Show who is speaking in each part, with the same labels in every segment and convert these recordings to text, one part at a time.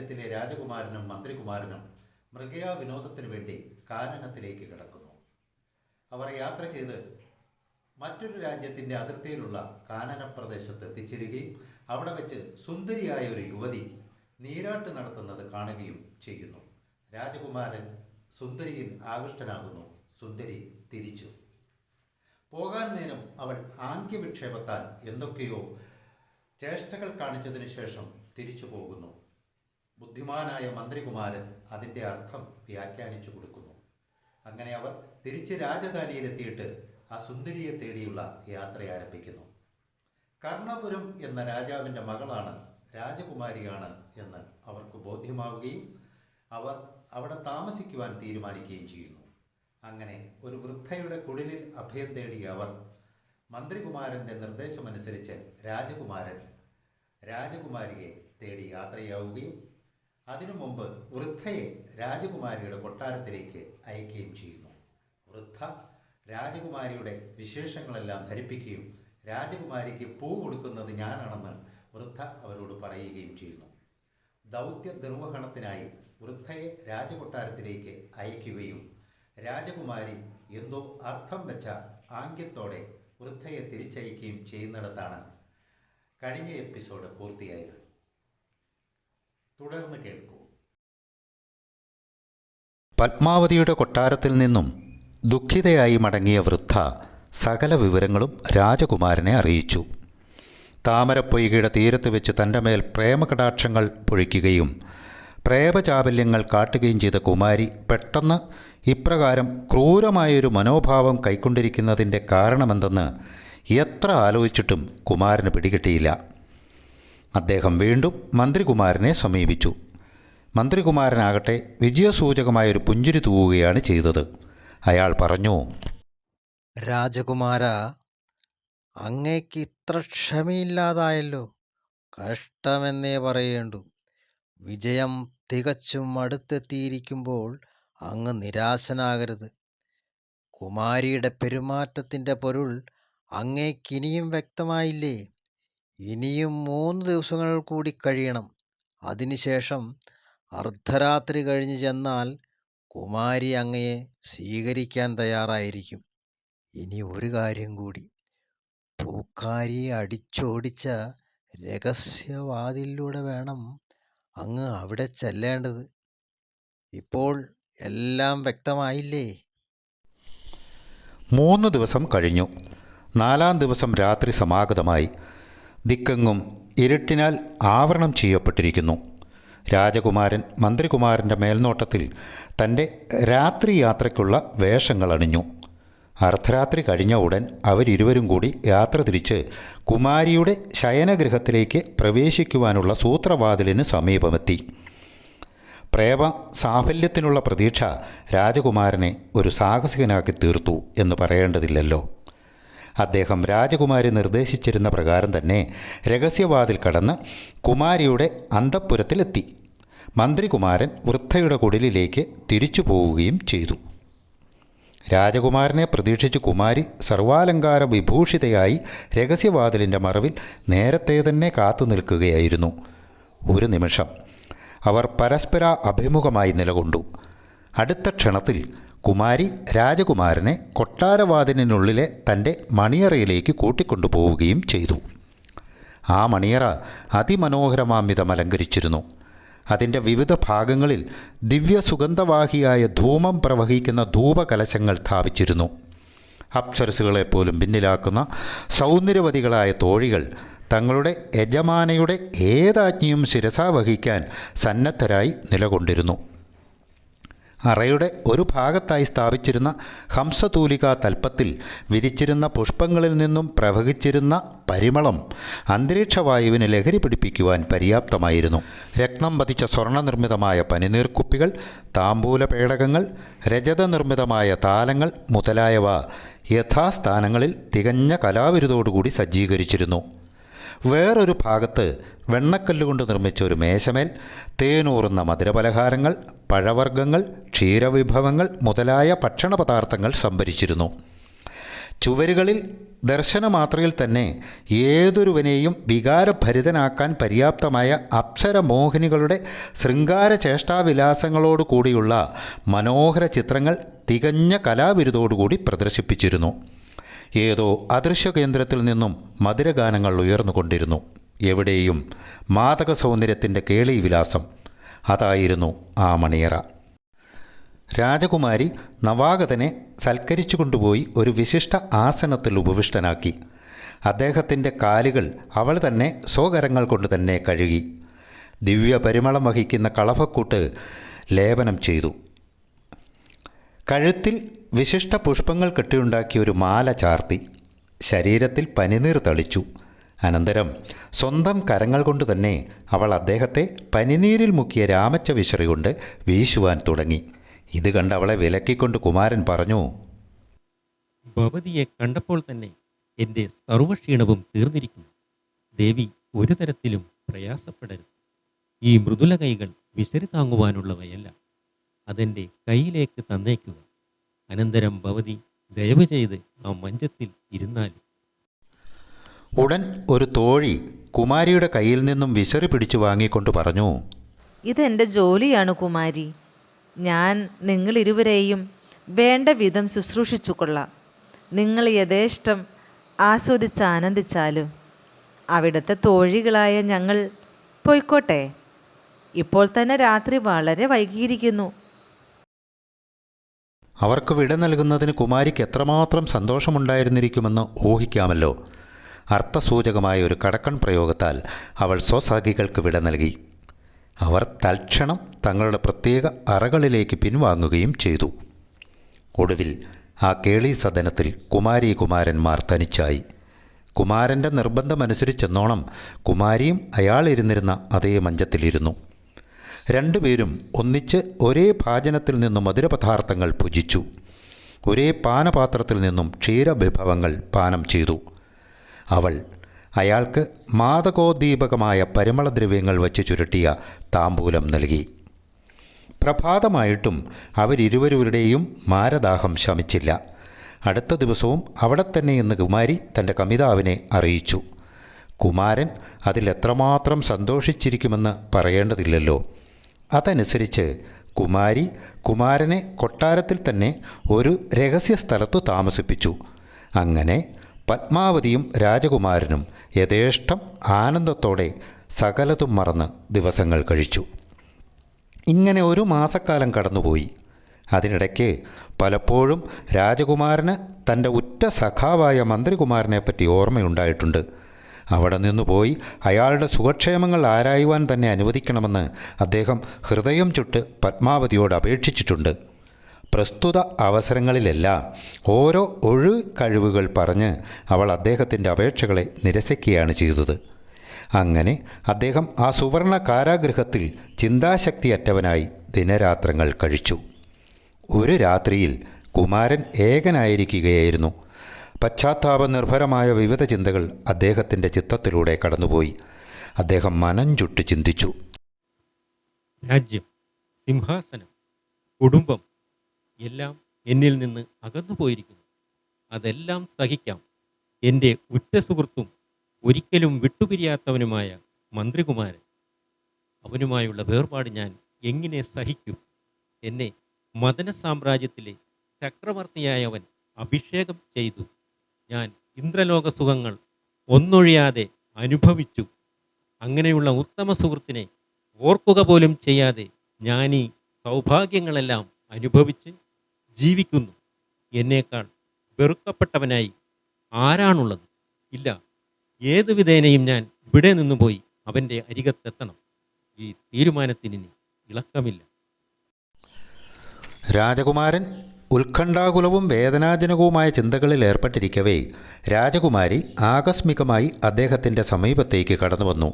Speaker 1: രാജ്യത്തിലെ രാജകുമാരനും മന്ത്രികുമാരനും മൃഗയാ വിനോദത്തിനു വേണ്ടി കാനനത്തിലേക്ക് കിടക്കുന്നു. അവർ യാത്ര ചെയ്ത് മറ്റൊരു രാജ്യത്തിന്റെ അതിർത്തിയിലുള്ള കാനന പ്രദേശത്ത് എത്തിച്ചേരുകയും അവിടെ വെച്ച് സുന്ദരിയായ ഒരു യുവതി നീരാട്ട് നടത്തുന്നത് കാണുകയും ചെയ്യുന്നു. രാജകുമാരൻ സുന്ദരിയിൽ ആകൃഷ്ടനാകുന്നു. സുന്ദരി തിരിച്ചു. പോകാൻ നേരം അവൾ ആംഗ്യവിക്ഷേപത്താൽ എന്തൊക്കെയോ ചേഷ്ടകൾ കാണിച്ചതിനു ശേഷം തിരിച്ചു പോകുന്നു. ബുദ്ധിമാനായ മന്ത്രികുമാരൻ അതിന്റെ അർത്ഥം വ്യാഖ്യാനിച്ചു കൊടുക്കുന്നു. അങ്ങനെ അവർ തിരിച്ച് രാജധാനിയിലെത്തിയിട്ട് ആ സുന്ദരിയെ തേടിയുള്ള യാത്ര ആരംഭിക്കുന്നു. കർണപുരം എന്ന രാജാവിന്റെ മകളാണ് രാജകുമാരിയാണ് എന്ന് അവർക്ക് ബോധ്യമാവുകയും അവർ അവിടെ താമസിക്കുവാൻ തീരുമാനിക്കുകയും ചെയ്യുന്നു. അങ്ങനെ ഒരു വൃദ്ധയുടെ കുടിലിൽ അഭയം തേടിയ അവർ മന്ത്രികുമാരന്റെ നിർദ്ദേശമനുസരിച്ച് രാജകുമാരൻ രാജകുമാരിയെ തേടി യാത്രയാവുകയും അതിനു മുമ്പ് വൃദ്ധയെ രാജകുമാരിയുടെ കൊട്ടാരത്തിലേക്ക് അയക്കുകയും ചെയ്യുന്നു. വൃദ്ധ രാജകുമാരിയുടെ വിശേഷങ്ങളെല്ലാം ധരിപ്പിക്കുകയും രാജകുമാരിക്ക് പൂ കൊടുക്കുന്നത് ഞാനാണെന്ന് വൃദ്ധ അവരോട് പറയുകയും ചെയ്യുന്നു. ദൗത്യ നിർവഹണത്തിനായി വൃദ്ധയെ രാജകൊട്ടാരത്തിലേക്ക് അയക്കുകയും രാജകുമാരി എന്തോ അർത്ഥം വെച്ച ആംഗ്യത്തോടെ വൃദ്ധയെ തിരിച്ചയക്കുകയും ചെയ്യുന്നിടത്താണ് കഴിഞ്ഞ എപ്പിസോഡ് പൂർത്തിയായത്. തുടർന്ന് കേൾക്കൂ.
Speaker 2: പത്മാവതിയുടെ കൊട്ടാരത്തിൽ നിന്നും ദുഃഖിതയായി മടങ്ങിയ വൃദ്ധ സകല വിവരങ്ങളും രാജകുമാരനെ അറിയിച്ചു. താമരപ്പൊയ്കയുടെ തീരത്ത് വെച്ച് തന്റെ മേൽ പ്രേമകടാക്ഷങ്ങൾ പൊഴിക്കുകയും പ്രേമചാബല്യങ്ങൾ കാട്ടുകയും ചെയ്ത കുമാരി പെട്ടെന്ന് ഇപ്രകാരം ക്രൂരമായൊരു മനോഭാവം കൈക്കൊണ്ടിരിക്കുന്നതിന്റെ കാരണമെന്തെന്ന് എത്ര ആലോചിച്ചിട്ടും കുമാരന് പിടികിട്ടിയില്ല. അദ്ദേഹം വീണ്ടും മന്ത്രികുമാരനെ സമീപിച്ചു. മന്ത്രികുമാരനാകട്ടെ വിജയസൂചകമായൊരു പുഞ്ചിരി തൂവുകയാണ് ചെയ്തത്. അയാൾ പറഞ്ഞു
Speaker 3: രാജകുമാര അങ്ങേക്ക് ഇത്ര ക്ഷമയില്ലാതായല്ലോ. കഷ്ടമെന്നേ പറയേണ്ടു. വിജയം തികച്ചും അടുത്തെത്തിയിരിക്കുമ്പോൾ അങ്ങ് നിരാശനാകരുത്. കുമാരിയുടെ പെരുമാറ്റത്തിന്റെ പൊരുൾ അങ്ങേക്കിനിയും വ്യക്തമായില്ലേ? ഇനിയും മൂന്ന് ദിവസങ്ങൾ കൂടി കഴിയണം. അതിനുശേഷം അർദ്ധരാത്രി കഴിഞ്ഞ് ചെന്നാൽ കുമാരി അങ്ങയെ സ്വീകരിക്കാൻ തയ്യാറായിരിക്കും. ഇനി ഒരു കാര്യം കൂടി. പൂക്കാരിയെ അടിച്ചോടിച്ച രഹസ്യവാതിലൂടെ വേണം അങ്ങ് അവിടെ ചെല്ലേണ്ടത്. ഇപ്പോൾ എല്ലാം വ്യക്തമായില്ലേ?
Speaker 2: മൂന്ന് ദിവസം കഴിഞ്ഞു. നാലാം ദിവസം രാത്രി സമാഗതമായി. ദിക്കെങ്ങും ഇരുട്ടിനാൽ ആവരണം ചെയ്യപ്പെട്ടിരിക്കുന്നു. രാജകുമാരൻ മന്ത്രികുമാരന്റെ മേൽനോട്ടത്തിൽ തന്റെ രാത്രി യാത്രയ്ക്കുള്ള വേഷങ്ങൾ അണിഞ്ഞു. അർദ്ധരാത്രി കഴിഞ്ഞ ഉടൻ അവരിരുവരും കൂടി യാത്ര തിരിച്ച് കുമാരിയുടെ ശയനഗൃഹത്തിലേക്ക് പ്രവേശിക്കുവാനുള്ള സൂത്രവാതിലിന് സമീപമെത്തി. പ്രേമ സാഫല്യത്തിനുള്ള പ്രതീക്ഷ രാജകുമാരനെ ഒരു സാഹസികനാക്കി തീർത്തു എന്ന് പറയേണ്ടതില്ലല്ലോ. അദ്ദേഹം രാജകുമാരി നിർദ്ദേശിച്ചിരുന്ന പ്രകാരം തന്നെ രഹസ്യവാതിൽ കടന്ന് കുമാരിയുടെ അന്തപ്പുരത്തിലെത്തി മന്ത്രികുമാരൻ വൃദ്ധയുടെ കുടിലിലേക്ക് തിരിച്ചു പോവുകയും ചെയ്തു. രാജകുമാരനെ പ്രതീക്ഷിച്ച് കുമാരി സർവാലങ്കാര വിഭൂഷിതയായി രഹസ്യവാതിലിന്റെ മറവിൽ നേരത്തെ തന്നെ കാത്തു നിൽക്കുകയായിരുന്നു. ഒരു നിമിഷം. അവർ പരസ്പര അഭിമുഖമായി നിലകൊണ്ടു. അടുത്ത ക്ഷണത്തിൽ കുമാരി രാജകുമാരനെ കൊട്ടാരവാതിലിനുള്ളിലെ തന്റെ മണിയറയിലേക്ക് കൂട്ടിക്കൊണ്ടുപോവുകയും ചെയ്തു. ആ മണിയറ അതിമനോഹരമാംവിധം അലങ്കരിച്ചിരുന്നു അതിന്റെ വിവിധ ഭാഗങ്ങളിൽ ദിവ്യ സുഗന്ധവാഹിയായ ധൂമം പ്രവഹിക്കുന്ന ധൂപകലശങ്ങൾ സ്ഥാപിച്ചിരുന്നു. അപ്സരസുകളെപ്പോലും പിന്നിലാക്കുന്ന സൗന്ദര്യവതികളായ തോഴികൾ തങ്ങളുടെ യജമാനയുടെ ഏതാജ്ഞയും ശിരസാവഹിക്കാൻ സന്നദ്ധരായി നിലകൊണ്ടിരുന്നു. അറയുടെ ഒരു ഭാഗത്തായി സ്ഥാപിച്ചിരുന്ന ഹംസതൂലിക തൽപ്പത്തിൽ വിരിച്ചിരുന്ന പുഷ്പങ്ങളിൽ നിന്നും പ്രവഹിച്ചിരുന്ന പരിമളം അന്തരീക്ഷവായുവിന് ലഹരി പിടിപ്പിക്കുവാൻ പര്യാപ്തമായിരുന്നു. രത്നം പതിച്ച സ്വർണനിർമ്മിതമായ പനിനീർക്കുപ്പികൾ താമ്പൂല പേടകങ്ങൾ രജത നിർമ്മിതമായ താലങ്ങൾ മുതലായവ യഥാസ്ഥാനങ്ങളിൽ തികഞ്ഞ കലാവിരുതോടുകൂടി സജ്ജീകരിച്ചിരുന്നു. വേറൊരു ഭാഗത്ത് വെണ്ണക്കല്ലുകൊണ്ട് നിർമ്മിച്ച ഒരു മേശമേൽ തേനൂറുന്ന മധുരപലഹാരങ്ങൾ പഴവർഗങ്ങൾ ക്ഷീരവിഭവങ്ങൾ മുതലായ ഭക്ഷണ പദാർത്ഥങ്ങൾ സംഭരിച്ചിരുന്നു. ചുവരുകളിൽ ദർശനമാത്രയിൽ തന്നെ ഏതൊരുവനെയും വികാരഭരിതനാക്കാൻ പര്യാപ്തമായ അപ്സരമോഹിനികളുടെ ശൃംഗാര ചേഷ്ടാവിലാസങ്ങളോട് കൂടിയുള്ള മനോഹര ചിത്രങ്ങൾ തികഞ്ഞ കലാവിരുതോടുകൂടി പ്രദർശിപ്പിച്ചിരുന്നു. ഏതോ അദൃശ്യ കേന്ദ്രത്തിൽ നിന്നും മധുരഗാനങ്ങൾ ഉയർന്നുകൊണ്ടിരുന്നു. എവിടെയും മാതക സൗന്ദര്യത്തിന്റെ കേളീവിലാസം. അതായിരുന്നു ആ മണിയറ. രാജകുമാരി നവാഗതനെ സൽക്കരിച്ചു കൊണ്ടുപോയി ഒരു വിശിഷ്ട ആസനത്തിൽ ഉപവിഷ്ടനാക്കി. അദ്ദേഹത്തിന്റെ കാലുകൾ അവൾ തന്നെ സ്വകരങ്ങൾ കൊണ്ട് തന്നെ കഴുകി. ദിവ്യ പരിമളം വഹിക്കുന്ന കളഭക്കൂട്ട് ലേപനം ചെയ്തു. കഴുത്തിൽ വിശിഷ്ട പുഷ്പങ്ങൾ കെട്ടിയുണ്ടാക്കിയ ഒരു മാല ചാർത്തി. ശരീരത്തിൽ പനിനീർ തളിച്ചു. അനന്തരം സ്വന്തം കരങ്ങൾ കൊണ്ട് തന്നെ അവൾ അദ്ദേഹത്തെ പനിനീരിൽ മുക്കിയ രാമച്ച കൊണ്ട് വീശുവാൻ തുടങ്ങി. ഇത് കണ്ട് അവളെ വിലക്കിക്കൊണ്ട് കുമാരൻ പറഞ്ഞു
Speaker 4: ഭവതിയെ കണ്ടപ്പോൾ തന്നെ എന്റെ സർവക്ഷീണവും തീർന്നിരിക്കുന്നു. ദേവി ഒരു തരത്തിലും പ്രയാസപ്പെടരുത്. ഈ മൃദുല കൈകൾ വിശരി താങ്ങുവാനുള്ളവയല്ല അതെന്റെ കയ്യിലേക്ക് തന്നേക്കുക. അനന്തരം ഭവതി ദയവ് ചെയ്ത് ആ മഞ്ചത്തിൽ ഇരുന്നാലും
Speaker 2: ഉടൻ ഒരു തോഴി കുമാരിയുടെ കയ്യിൽ നിന്നും വിശറി പിടിച്ചു വാങ്ങിക്കൊണ്ട് പറഞ്ഞു
Speaker 5: ഇതെന്റെ ജോലിയാണ് കുമാരി. ഞാൻ നിങ്ങളിരുവരെയും വേണ്ട വിധം ശുശ്രൂഷിച്ചു കൊള്ളാം നിങ്ങൾ യഥേഷ്ടം ആസ്വദിച്ച് ആനന്ദിച്ചാലും അവിടുത്തെ തോഴികളായ ഞങ്ങൾ പോയിക്കോട്ടെ. ഇപ്പോൾ തന്നെ രാത്രി വളരെ വൈകിയിരിക്കുന്നു.
Speaker 2: അവർക്ക് വിട നൽകുന്നതിന് കുമാരിക്ക് എത്രമാത്രം സന്തോഷമുണ്ടായിരുന്നിരിക്കുമെന്ന് ഊഹിക്കാമല്ലോ. അർത്ഥസൂചകമായ ഒരു കടക്കൺ പ്രയോഗത്താൽ അവൾ സ്വസാഖികൾക്ക് വിട നൽകി. അവർ തൽക്ഷണം തങ്ങളുടെ പ്രത്യേക അറകളിലേക്ക് പിൻവാങ്ങുകയും ചെയ്തു. ഒടുവിൽ ആ കേളി സദനത്തിൽ കുമാരി കുമാരന്മാർ തനിച്ചായി. കുമാരന്റെ നിർബന്ധമനുസരിച്ചെന്നോണം കുമാരിയും അയാളിരുന്നിരുന്ന അതേ മഞ്ചത്തിലിരുന്നു. രണ്ടുപേരും ഒന്നിച്ച് ഒരേ ഭാജനത്തിൽ നിന്നും മധുരപദാർത്ഥങ്ങൾ ഭുജിച്ചു. ഒരേ പാനപാത്രത്തിൽ നിന്നും ക്ഷീരവിഭവങ്ങൾ പാനം ചെയ്തു. അവൾ. അയാൾക്ക് മാതകോദ്ദീപകമായ പരിമളദ്രവ്യങ്ങൾ വച്ച് ചുരുട്ടിയ താമ്പൂലം നൽകി. പ്രഭാതമായിട്ടും അവരിരുവരുടെയും മാരദാഹം ശമിച്ചില്ല. അടുത്ത ദിവസവും അവിടെ തന്നെ ഇന്ന് കുമാരി തന്റെ കമിതാവിനെ അറിയിച്ചു. കുമാരൻ അതിലെത്രമാത്രം സന്തോഷിച്ചിരിക്കുമെന്ന് പറയേണ്ടതില്ലല്ലോ. അതനുസരിച്ച് കുമാരി കുമാരനെ കൊട്ടാരത്തിൽ തന്നെ ഒരു രഹസ്യ സ്ഥലത്തു താമസിപ്പിച്ചു. അങ്ങനെ പത്മാവതിയും രാജകുമാരനും യഥേഷ്ടം ആനന്ദത്തോടെ സകലതും മറന്ന് ദിവസങ്ങൾ കഴിച്ചു. ഇങ്ങനെ ഒരു മാസക്കാലം കടന്നുപോയി. അതിനിടയ്ക്ക് പലപ്പോഴും രാജകുമാരന് തന്റെ ഉറ്റ സഖാവായ മന്ത്രികുമാരനെപ്പറ്റി ഓർമ്മയുണ്ടായിട്ടുണ്ട്. അവിടെ നിന്ന് പോയി അയാളുടെ സുഖക്ഷേമങ്ങൾ ആരായുവാൻ തന്നെ അനുവദിക്കണമെന്ന് അദ്ദേഹം ഹൃദയം ചുട്ട് പത്മാവതിയോട് അപേക്ഷിച്ചിട്ടുണ്ട്. പ്രസ്തുത അവസരങ്ങളിലെല്ലാം ഓരോ ഒഴു കഴിവുകൾ പറഞ്ഞ് അവൾ അദ്ദേഹത്തിന്റെ അപേക്ഷകളെ നിരസിക്കുകയാണ് ചെയ്തത്. അങ്ങനെ അദ്ദേഹം ആ സുവർണ കാരാഗൃഹത്തിൽ ചിന്താശക്തിയറ്റവനായി ദിനരാത്രങ്ങൾ കഴിച്ചു. ഒരു രാത്രിയിൽ കുമാരൻ ഏകനായിരിക്കുകയായിരുന്നു. പശ്ചാത്താപ നിർഭരമായ വിവിധ ചിന്തകൾ അദ്ദേഹത്തിന്റെ ചിത്തത്തിലൂടെ കടന്നുപോയി. അദ്ദേഹം മനം ചുട്ട് ചിന്തിച്ചു.
Speaker 4: രാജ്യം സിംഹാസനം കുടുംബം എല്ലാം എന്നിൽ നിന്ന് അകന്നു പോയിരിക്കുന്നു. അതെല്ലാം സഹിക്കാം. എന്റെ ഉറ്റ സുഹൃത്തും ഒരിക്കലും വിട്ടുപിരിയാത്തവനുമായ മന്ത്രികുമാരൻ. അവനുമായുള്ള വേർപാട് ഞാൻ എങ്ങനെ സഹിക്കും? എന്നെ മദന സാമ്രാജ്യത്തിലെ ചക്രവർത്തിയായ അവൻ അഭിഷേകം ചെയ്തു. ഞാൻ ഇന്ദ്രലോക സുഖങ്ങൾ ഒന്നൊഴിയാതെ അനുഭവിച്ചു. അങ്ങനെയുള്ള ഉത്തമ സുഹൃത്തിനെ ഓർക്കുക പോലും ചെയ്യാതെ ഞാനീ സൗഭാഗ്യങ്ങളെല്ലാം അനുഭവിച്ച് ജീവിക്കുന്നു. എന്നേക്കാൾ വെറുക്കപ്പെട്ടവനായി ആരാണുള്ളത്? ഇല്ല. ഏതു വിധേനയും ഞാൻ ഇവിടെ നിന്ന് പോയി അവന്റെ അരികത്തെത്തണം. ഈ തീരുമാനത്തിന് ഇളക്കമില്ല.
Speaker 2: രാജകുമാരൻ ഉത്കണ്ഠാകുലവും വേദനാജനകവുമായ ചിന്തകളിൽ ഏർപ്പെട്ടിരിക്കവേ രാജകുമാരി ആകസ്മികമായി അദ്ദേഹത്തിന്റെ സമീപത്തേക്ക് കടന്നു വന്നു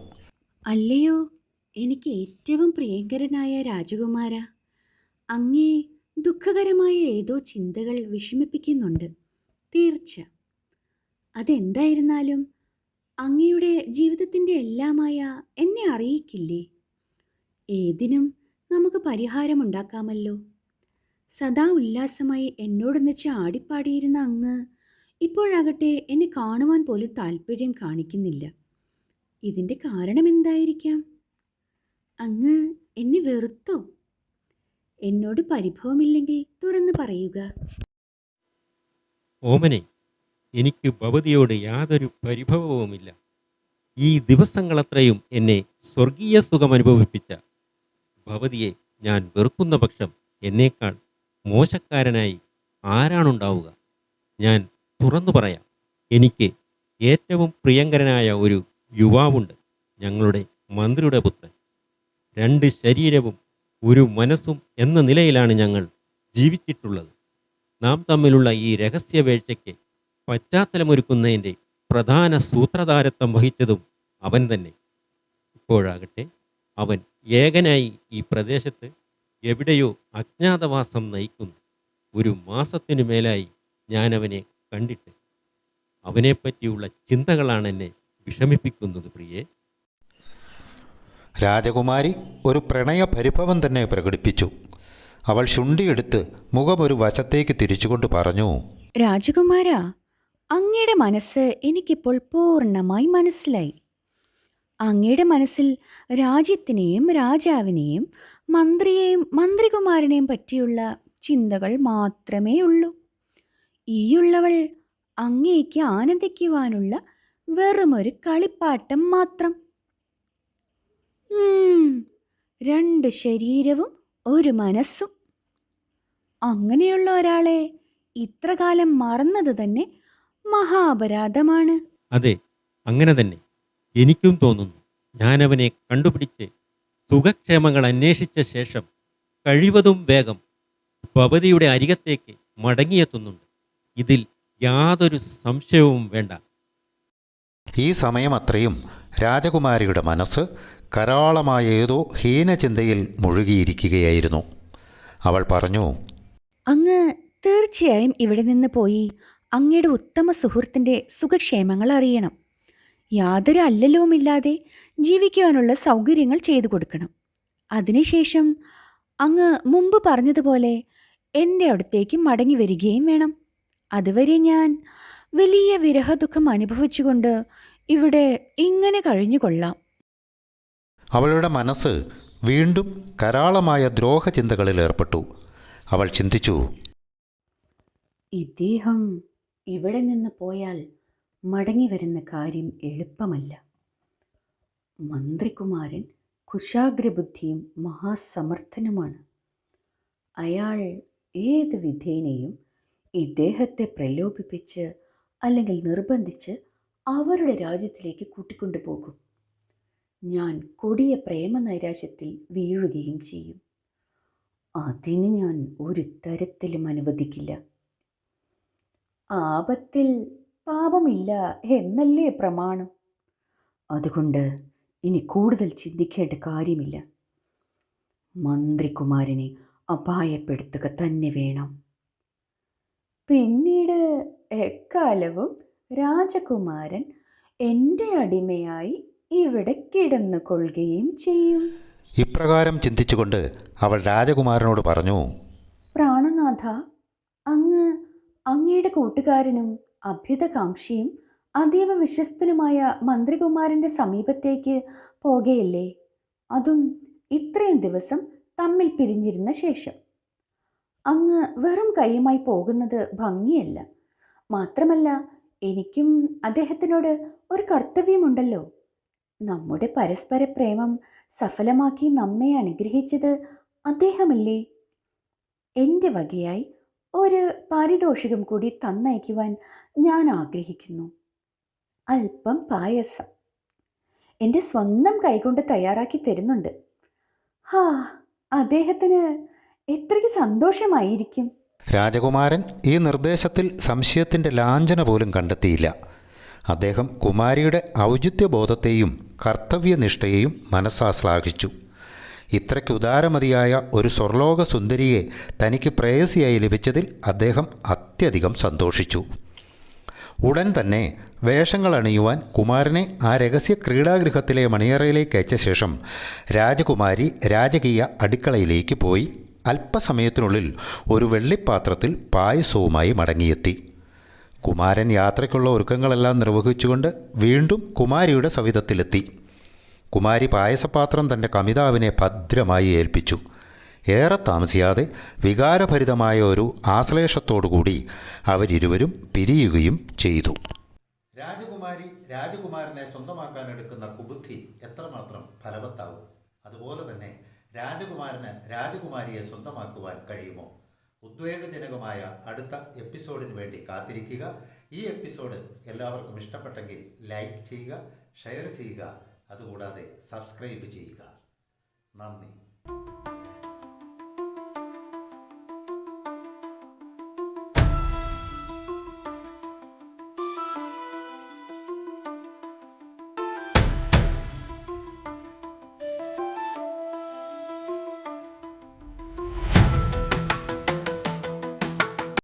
Speaker 6: അല്ലയോ എനിക്ക് ഏറ്റവും പ്രിയങ്കരനായ രാജകുമാര. അങ്ങേ ദുഃഖകരമായ ഏതോ ചിന്തകൾ വിഷമിപ്പിക്കുന്നുണ്ട്. തീർച്ച. അതെന്തായിരുന്നാലും അങ്ങയുടെ ജീവിതത്തിന്റെ എല്ലാമായ എന്നെ അറിയിക്കില്ലേ? ഏതിനും നമുക്ക് പരിഹാരമുണ്ടാക്കാമല്ലോ. സദാ ഉല്ലാസമായി എന്നോടൊന്നിച്ച് ആടിപ്പാടിയിരുന്ന അങ്ങ് ഇപ്പോഴാകട്ടെ എന്നെ കാണുവാൻ പോലും താല്പര്യം കാണിക്കുന്നില്ല. ഇതിന്റെ കാരണം എന്തായിരിക്കാം അങ്ങ് എന്നെ വെറുത്തോ? എന്നോട് പരിഭവമില്ലെങ്കിൽ തുറന്നു പറയുക.
Speaker 4: ഓമനെ എനിക്ക് ഭവതിയോട് യാതൊരു പരിഭവവുമില്ല. ഈ ദിവസങ്ങളത്രയും എന്നെ സ്വർഗീയ സുഖം അനുഭവിപ്പിച്ച ഭവതിയെ ഞാൻ വെറുക്കുന്ന പക്ഷം എന്നേക്കാൾ മോശക്കാരനായി ആരാണുണ്ടാവുക? ഞാൻ തുറന്നു പറയാം. എനിക്ക് ഏറ്റവും പ്രിയങ്കരനായ ഒരു യുവാവുണ്ട് ഞങ്ങളുടെ മന്ത്രിയുടെ പുത്രൻ. രണ്ട് ശരീരവും ഒരു മനസ്സും എന്ന നിലയിലാണ് ഞങ്ങൾ ജീവിച്ചിട്ടുള്ളത്. നാം തമ്മിലുള്ള ഈ രഹസ്യവേഴ്ചയ്ക്ക് പശ്ചാത്തലമൊരുക്കുന്നതിന്റെ പ്രധാന സൂത്രധാരത്വം വഹിച്ചതും അവൻ തന്നെ. ഇപ്പോഴാകട്ടെ അവൻ ഏകനായി ഈ പ്രദേശത്ത് എവിടെയോ അജ്ഞാതവാസം നയിക്കുന്നു. ഒരു മാസത്തിനു മേലായി ഞാനവനെ കണ്ടിട്ട്. അവനെപ്പറ്റിയുള്ള ചിന്തകളാണ് എന്നെ വിഷമിപ്പിക്കുന്നത് പ്രിയേ.
Speaker 2: രാജകുമാരി ഒരു പ്രണയപരിഭവം തന്നെ പ്രകടിപ്പിച്ചു. അവൾ ശുണ്ടിയെടുത്ത് മുഖമൊരു വശത്തേക്ക് തിരിച്ചുകൊണ്ട് പറഞ്ഞു
Speaker 6: രാജകുമാര അങ്ങയുടെ മനസ്സ് എനിക്കിപ്പോൾ പൂർണമായി മനസ്സിലായി. അങ്ങയുടെ മനസ്സിൽ രാജ്യത്തിനെയും രാജാവിനെയും മന്ത്രിയെയും മന്ത്രികുമാരനെയും പറ്റിയുള്ള ചിന്തകൾ മാത്രമേ ഉള്ളൂ. ഈയുള്ളവൾ അങ്ങേക്ക് ആനന്ദിക്കുവാനുള്ള വെറുമൊരു കളിപ്പാട്ടം മാത്രം. രണ്ട് ശരീരവും ഒരു മനസ്സും. അങ്ങനെയുള്ള ഒരാളെ ഇത്രകാലം മറന്നത് തന്നെ മഹാപരാധമാണ്.
Speaker 4: അതെ അങ്ങനെ തന്നെ. എനിക്കും തോന്നുന്നു ഞാനവനെ കണ്ടുപിടിച്ച് സുഖക്ഷേമങ്ങൾ അന്വേഷിച്ച ശേഷം കഴിവതും വേഗം ഭവതിയുടെ അരികത്തേക്ക് മടങ്ങിയെത്തുന്നുണ്ട്. ഇതിൽ യാതൊരു സംശയവും വേണ്ട.
Speaker 2: ഈ സമയം അത്രയും രാജകുമാരിയുടെ മനസ്സ് കരാളമായ ഏതോ ഹീനചിന്തയിൽ മുഴുകിയിരിക്കുകയായിരുന്നു. അവൾ പറഞ്ഞു
Speaker 6: അങ്ങ് തീർച്ചയായും ഇവിടെ നിന്ന് പോയി അങ്ങയുടെ ഉത്തമ സുഹൃത്തിന്റെ സുഖക്ഷേമങ്ങൾ അറിയണം. യാതൊരു അല്ലലവുമില്ലാതെ ജീവിക്കുവാനുള്ള സൗകര്യങ്ങൾ ചെയ്തു കൊടുക്കണം. അതിനുശേഷം അങ്ങ് മുമ്പ് പറഞ്ഞതുപോലെ എന്റെ അടുത്തേക്ക് മടങ്ങി വരികയും വേണം. അതുവരെ ഞാൻ വലിയ വിരഹദുഃഖം അനുഭവിച്ചുകൊണ്ട് ഇവിടെ ഇങ്ങനെ കഴിഞ്ഞുകൊള്ളാം.
Speaker 2: അവളുടെ മനസ്സ് വീണ്ടും കരാളമായ ദ്രോഹചിന്തകളിൽ ഏർപ്പെട്ടു. അവൾ ചിന്തിച്ചു
Speaker 6: ഇദ്ദേഹം ഇവിടെ നിന്ന് പോയാൽ മടങ്ങി വരുന്ന കാര്യം എളുപ്പമല്ല. മന്ത്രികുമാരൻ കുശാഗ്രബുദ്ധിയും മഹാസമർത്ഥനുമാണ്. അയാൾ ഏത് വിധേനയും ഇദ്ദേഹത്തെ പ്രലോഭിപ്പിച്ച് അല്ലെങ്കിൽ നിർബന്ധിച്ച് അവരുടെ രാജ്യത്തിലേക്ക് കൂട്ടിക്കൊണ്ടുപോകും. ഞാൻ കൊടിയ പ്രേമനൈരാശ്യത്തിൽ വീഴുകയും ചെയ്യും. അതിന് ഞാൻ ഒരു തരത്തിലും അനുവദിക്കില്ല. ആപത്തിൽ പാപമില്ല എന്നല്ലേ പ്രമാണം? അതുകൊണ്ട് ഇനി കൂടുതൽ ചിന്തിക്കേണ്ട കാര്യമില്ല. മന്ത്രികുമാരനെ അപായപ്പെടുത്തുക തന്നെ വേണം. പിന്നീട് എക്കാലവും രാജകുമാരൻ എന്റെ അടിമയായി ഇവിടെ കിടന്നു കൊള്ളുകയും ചെയ്യും.
Speaker 2: ഇപ്രകാരം ചിന്തിച്ചുകൊണ്ട് അവൾ രാജകുമാരനോട് പറഞ്ഞു
Speaker 6: പ്രാണനാഥ അങ്ങ് അങ്ങയുടെ കൂട്ടുകാരനും അഭ്യുതകാംക്ഷിയും അതീവ വിശ്വസ്തനുമായ മന്ത്രികുമാരന്റെ സമീപത്തേക്ക് പോകയല്ലേ? അതും ഇത്രയും ദിവസം തമ്മിൽ പിരിഞ്ഞിരുന്ന ശേഷം. അങ്ങ് വെറും കൈയുമായി പോകുന്നത് ഭംഗിയല്ല. മാത്രമല്ല എനിക്കും അദ്ദേഹത്തിനോട് ഒരു കർത്തവ്യമുണ്ടല്ലോ. നമ്മുടെ പരസ്പര പ്രേമം സഫലമാക്കി നമ്മെ അനുഗ്രഹിച്ചത് അദ്ദേഹമല്ലേ? എന്റെ വകയായി ഒരു പാരിതോഷികം കൂടി തന്നയക്കുവാൻ ഞാൻ ആഗ്രഹിക്കുന്നു. അല്പം പായസം. എന്റെ സ്വന്തം കൈകൊണ്ട് തയ്യാറാക്കി തരുന്നുണ്ട്. ഹാ അദ്ദേഹത്തിന് എത്രയ്ക്ക് സന്തോഷമായിരിക്കും?
Speaker 2: രാജകുമാരൻ ഈ നിർദ്ദേശത്തിൽ സംശയത്തിന്റെ ലാഞ്ചന പോലും കണ്ടെത്തിയില്ല. അദ്ദേഹം കുമാരിയുടെ ഔചിത്യബോധത്തെയും കർത്തവ്യനിഷ്ഠയെയും മനസ്സാ ശ്ലാഘിച്ചു ഇത്രയ്ക്ക് ഉദാരമതിയായ ഒരു സ്വർലോക സുന്ദരിയെ തനിക്ക് പ്രേയസിയായി ലഭിച്ചതിൽ അദ്ദേഹം അത്യധികം സന്തോഷിച്ചു. ഉടൻ തന്നെ വേഷങ്ങൾ അണിയുവാൻ കുമാരനെ ആ രഹസ്യ ക്രീഡാഗൃഹത്തിലെ മണിയറയിലേക്ക് അയച്ച ശേഷം രാജകുമാരി രാജകീയ അടുക്കളയിലേക്ക് പോയി അല്പസമയത്തിനുള്ളിൽ ഒരു വെള്ളിപ്പാത്രത്തിൽ പായസവുമായി മടങ്ങിയെത്തി.
Speaker 7: കുമാരൻ യാത്രയ്ക്കുള്ള ഒരുക്കങ്ങളെല്ലാം നിർവഹിച്ചുകൊണ്ട് വീണ്ടും കുമാരിയുടെ സവിധത്തിലെത്തി. കുമാരി പായസപാത്രം തന്റെ കമിതാവിനെ ഭദ്രമായി ഏൽപ്പിച്ചു. ഏറെ താമസിയാതെ വികാരഭരിതമായ ഒരു ആശ്ലേഷത്തോടുകൂടി അവരിരുവരും പിരിയുകയും ചെയ്തു.
Speaker 2: രാജകുമാരി രാജകുമാരനെ സ്വന്തമാക്കാൻ എടുക്കുന്ന കുബുദ്ധി എത്രമാത്രം ഫലവത്താവും? അതുപോലെ തന്നെ രാജകുമാരന് രാജകുമാരിയെ സ്വന്തമാക്കുവാൻ കഴിയുമോ? ഉദ്വേഗജനകമായ അടുത്ത എപ്പിസോഡിന് വേണ്ടി കാത്തിരിക്കുക. ഈ എപ്പിസോഡ് എല്ലാവർക്കും ഇഷ്ടപ്പെട്ടെങ്കിൽ ലൈക്ക് ചെയ്യുക ഷെയർ ചെയ്യുക അതുകൂടാതെ സബ്സ്ക്രൈബ് ചെയ്യുക. നന്ദി.